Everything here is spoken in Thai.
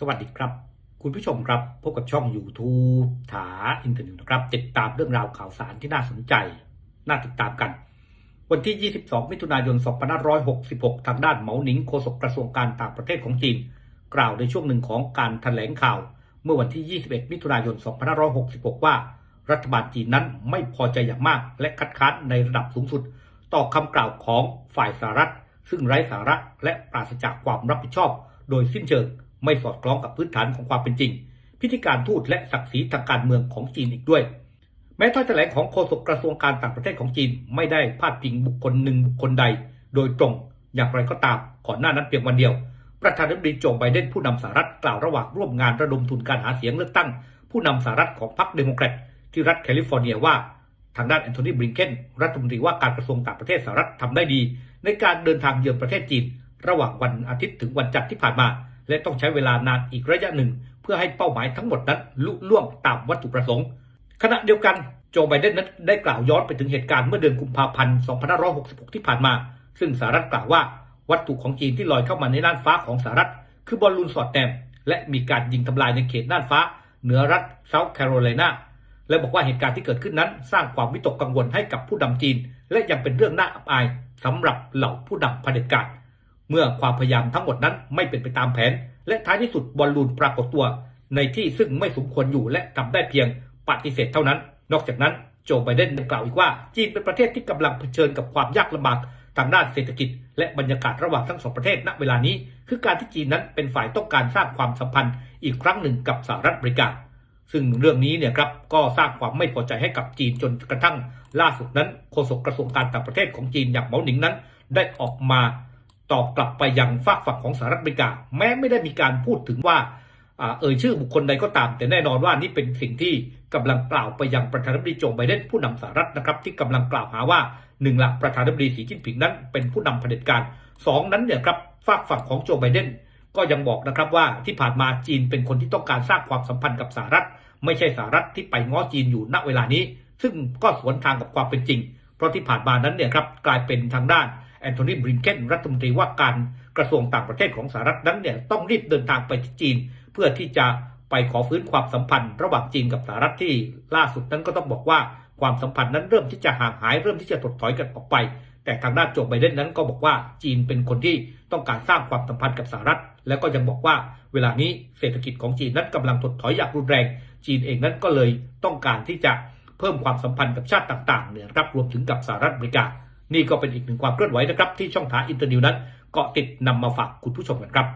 สวัสดีครับ คุณผู้ชมครับพบกับช่อง YouTube ถาอินเทอร์เน็ตนะครับ ติดตามเรื่องราวข่าวสารที่น่าสนใจ น่าติดตามกัน วันที่ 22 มิถุนายน 2566 ทางด้านเหมาหนิงโฆษกกระทรวงการต่างประเทศของจีน กล่าวในช่วงหนึ่งของการแถลงข่าว เมื่อวันที่ 21 มิถุนายน 2566 ว่า รัฐบาลจีนนั้นไม่พอใจอย่างมาก และคัดค้านในระดับสูงสุด ต่อคำกล่าวของฝ่ายสหรัฐ ซึ่งไร้สาระและปราศจากความรับผิดชอบ โดยสิ้นเชิง ไม่สอดคล้องกับพื้นฐานของความเป็นจริง พิธีการทูตและศักดิ์ศรีทางการเมืองของจีนอีกด้วย แม้ถ้อยแถลงของโฆษกกระทรวงการต่างประเทศของจีน ไม่ได้พาดพิงบุคคลหนึ่งบุคคลใด โดยตรงอย่างไรก็ตามก่อนหน้านั้นเพียงวันเดียว ประธานาธิบดีโจไบเดนผู้นำสหรัฐกล่าวระหว่างร่วมงานระดมทุนการหาเสียงเลือกตั้ง ผู้นำสหรัฐของพรรคเดโมแครตที่รัฐแคลิฟอร์เนียว่าทางด้านแอนโทนีบริงเกนรัฐมนตรีว่าการกระทรวงต่างประเทศสหรัฐทำได้ดี ในการเดินทางเยือนประเทศจีน ระหว่างวันอาทิตย์ถึงวันจันทร์ที่ผ่านมา และต้องใช้เวลานานอีกระยะหนึ่ง เพื่อให้เป้าหมายทั้งหมดนั้นลุล่วงตามวัตถุประสงค์ ขณะเดียวกันโจไบเดนนั้นได้กล่าวย้อนไปถึงเหตุการณ์เมื่อเดือนกุมภาพันธ์ 2566 ที่ผ่านมา ซึ่งสหรัฐกล่าวว่าวัตถุของจีนที่ลอยเข้ามาในน่านฟ้าของสหรัฐ คือบอลลูนสอดแนมและมีการยิงทำลายในเขตน่านฟ้า เหนือรัฐเซาท์แคโรไลนาและบอกว่าเหตุการณ์ที่เกิดขึ้นนั้น สร้างความวิตกกังวลให้กับผู้นำจีน และยังเป็นเรื่องน่าอับอายสำหรับเหล่าผู้นำเผด็จการ เมื่อความพยายามทั้งหมดนั้นไม่เป็นไปตามแผน และท้ายที่สุดบอลลูนปรากฏตัว ในที่ซึ่งไม่สมควรอยู่และทำได้เพียงปฏิเสธเท่านั้น นอกจากนั้นโจไบเดนยังกล่าวอีกว่า จีนเป็นประเทศที่กำลังเผชิญกับความยากลำบากทางด้านเศรษฐกิจ และบรรยากาศระหว่างทั้งสองประเทศณเวลานี้ คือการที่จีนนั้นเป็นฝ่ายต้องการสร้างความสัมพันธ์อีกครั้งหนึ่งกับสหรัฐอเมริกา ซึ่งเรื่องนี้เนี่ยครับก็สร้างความไม่พอใจให้กับจีนจนกระทั่ง ล่าสุดนั้นโฆษกกระทรวงการต่างประเทศของจีนอย่างเหมาหนิงนั้น ได้ออกมา ตอบกลับไปยังฝากฝั่งของสหรัฐอเมริกา แม้ไม่ได้มีการพูดถึงว่าอเอ่ยชื่อบุคคลใดก็ตาม แต่แน่นอนว่านี่เป็นสิ่งที่กำลังกล่าวไปยังประธานาธิบดีโจไบเดนผู้นำสหรัฐนะครับ ที่กำลังกล่าวหาว่าหนึ่งละประธานาธิบดีสีจิ้นผิงนั้น เป็นผู้นำเผด็จการสองนั้นเนี่ยครับฝากฝั่งของโจไบเดนก็ยังบอกนะครับว่าที่ผ่านมาจีนเป็นคนที่ต้องการสร้างความสัมพันธ์กับสหรัฐ ไม่ใช่สหรัฐที่ไปง้อจีนอยู่ณเวลานี้ ซึ่งก็สวนทางกับความเป็นจริง เพราะที่ผ่านมานั้นเนี่ยครับกลายเป็นทางด้าน แอนโทนีบริงเกนรัฐมนตรีว่าการกระทรวงต่างประเทศของสหรัฐนั้นเนี่ยต้องรีบเดินทางไปที่จีน เพื่อที่จะไปขอฟื้นความสัมพันธ์ ระหว่างจีนกับสหรัฐที่ล่าสุดนั้นก็ต้องบอกว่าความสัมพันธ์นั้นเริ่มที่จะห่างหายเริ่มที่จะถดถอยกันออกไป แต่ทางด้านโจไบเดนนั้นก็บอกว่าจีนเป็นคนที่ต้องการสร้างความสัมพันธ์กับสหรัฐ แล้วก็ยังบอกว่าเวลานี้เศรษฐกิจของจีนนั้นกำลังถดถอยอย่างรุนแรง จีนเองนั้นก็เลยต้องการที่จะเพิ่มความสัมพันธ์กับชาติต่างๆเนี่ยรับรวมถึงกับสหรัฐอเมริกา นี่ก็เป็นอีกหนึ่งความเคลื่อนไหวนะครับที่ช่องทางอินเตอร์นิวนั้นเกาะติดนำมาฝากคุณผู้ชมกันครับ